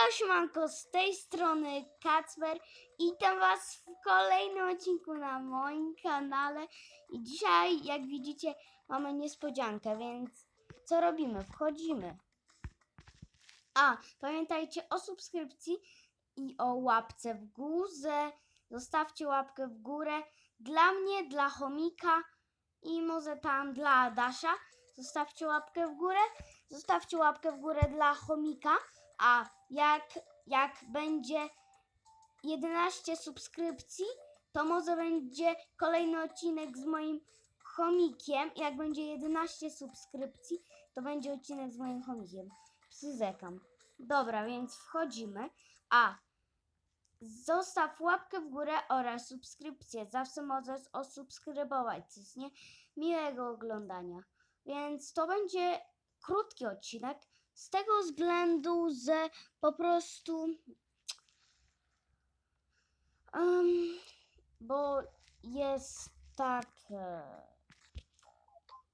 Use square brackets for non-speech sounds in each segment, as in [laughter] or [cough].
Elo siemanko, z tej strony Kacper i witam was w kolejnym odcinku na moim kanale i dzisiaj jak widzicie mamy niespodziankę, więc co robimy? Wchodzimy. A, pamiętajcie o subskrypcji i o łapce w górze. Zostawcie łapkę w górę dla mnie, dla chomika i może tam dla Adasza. Zostawcie łapkę w górę. Zostawcie łapkę w górę dla chomika. A jak, jak będzie 11 subskrypcji, to może będzie kolejny odcinek z moim chomikiem. Jak będzie 11 subskrypcji, to będzie odcinek z moim chomikiem. Psyzekam. Dobra, więc wchodzimy. A zostaw łapkę w górę oraz subskrypcję. Zawsze możesz osubskrybować, coś nie? Miłego oglądania. Więc to będzie krótki odcinek. Z tego względu, że po prostu. em, bo jest tak.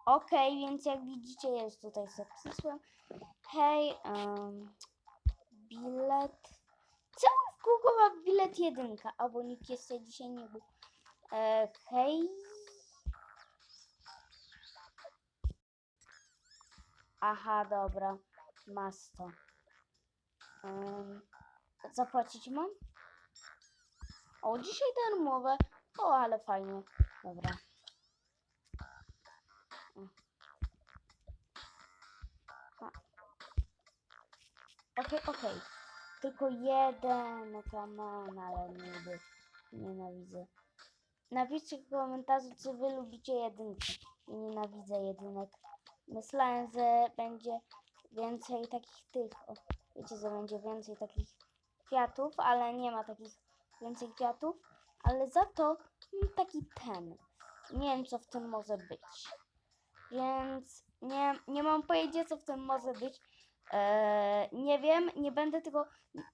Okej, więc jak widzicie, jest tutaj zapisem. Hej, em, bilet. Cały w Google ma bilet jedynka, albo nikt jeszcze dzisiaj nie był. E, hej. Aha, dobra. Masz to. Em, zapłacić mam? O, dzisiaj darmowe. O, ale fajnie. Dobra. A. Okej, okej. Tylko jeden kaman, ale niby nienawidzę. Napiszcie w komentarzu, czy wy lubicie jedynki. Nienawidzę jedynek. Myślałem, że będzie więcej takich tych. O, wiecie, że będzie więcej takich kwiatów, ale nie ma takich więcej kwiatów. Ale za to taki ten. Nie wiem, co w tym może być. Więc nie, nie mam pojęcia, co w tym może być. Eee, nie wiem, nie będę tego.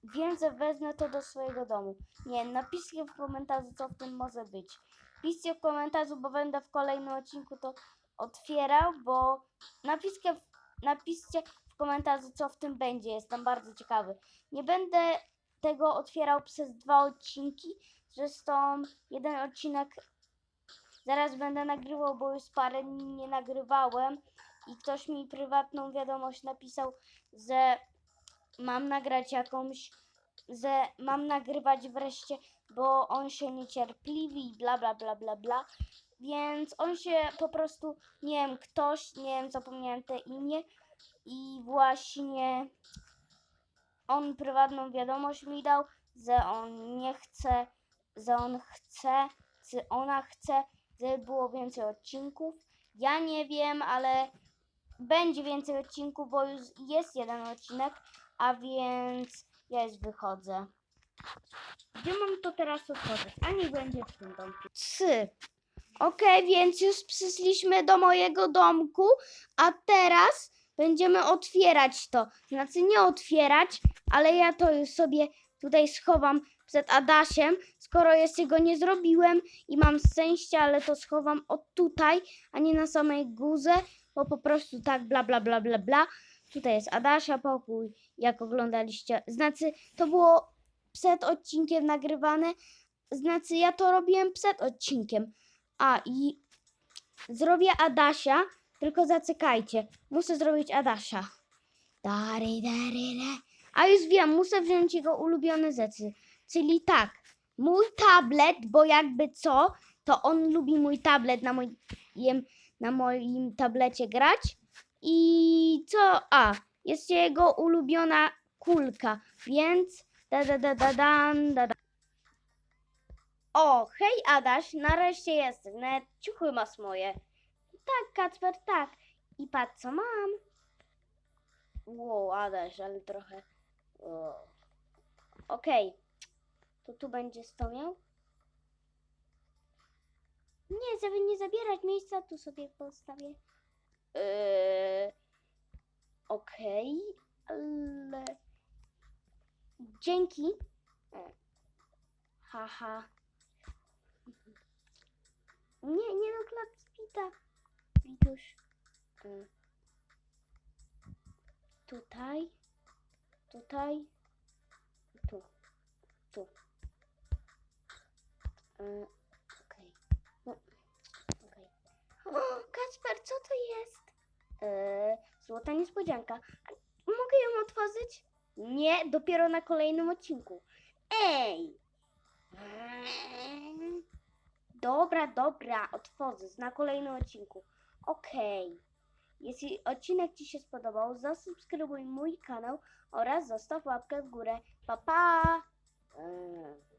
Wiem, że wezmę to do swojego domu. Nie, napiszcie w komentarzu, co w tym może być. Piszcie w komentarzu, bo będę w kolejnym odcinku to otwierał, bo napiszcie, w- napiszcie w komentarzu, co w tym będzie. Jestem bardzo ciekawy. Nie będę tego otwierał przez dwa odcinki. Zresztą jeden odcinek zaraz będę nagrywał, bo już parę dni nie nagrywałem i ktoś mi prywatną wiadomość napisał, że mam nagrać jakąś, że mam nagrywać wreszcie, bo on się niecierpliwi i bla bla bla bla bla. Więc on się po prostu, nie wiem, ktoś, nie wiem, zapomniałem te imię i właśnie on prywatną wiadomość mi dał, że on nie chce, że on chce, czy ona chce, żeby było więcej odcinków. Ja nie wiem, ale będzie więcej odcinków, bo już jest jeden odcinek, a więc ja już wychodzę. Gdzie mam to teraz otworzyć? A nie będzie w tym domku. Trzy. Okej, więc już przyszliśmy do mojego domku, a teraz będziemy otwierać to. Znaczy nie otwierać, ale ja to już sobie tutaj schowam przed Adasiem, skoro jeszcze go nie zrobiłem i mam szczęście, ale to schowam od tutaj, a nie na samej górze, bo po prostu tak bla bla bla bla bla. Tutaj jest Adasia pokój, jak oglądaliście. Znaczy, to było przed odcinkiem nagrywane. Znaczy, ja to robiłem przed odcinkiem. A i zrobię Adasia, tylko zaczekajcie. Muszę zrobić Adasia. Dari, dari, da. A już wiem, muszę wziąć jego ulubione rzeczy. Czyli tak, mój tablet, bo jakby co, to on lubi mój tablet na moim, na moim tablecie grać. I co? A, jest jego ulubiona kulka, więc da da da da dan, da da. O, hej Adaś, nareszcie jesteś, nawet ciuchy masz moje. Tak, Kacper, tak. I patrz co mam. Wow, Adaś, ale trochę... o. Okej, to tu będzie stomiał. Nie, żeby nie zabierać miejsca, tu sobie postawię. Yy, Okej, ale... Dzięki. Haha. Nie, nie do klapspita. Wituś. Y. Tutaj. Tutaj. Tu. Yy, Okej. No, okej. [gasps] O, Kacper, co to jest? Yy, złota niespodzianka. Mogę ją otworzyć? Nie, dopiero na kolejnym odcinku. Ej! Eee. Dobra, dobra, otworzę na kolejnym odcinku. Okej. Jeśli odcinek Ci się spodobał, zasubskrybuj mój kanał oraz zostaw łapkę w górę. Pa, pa! Eee.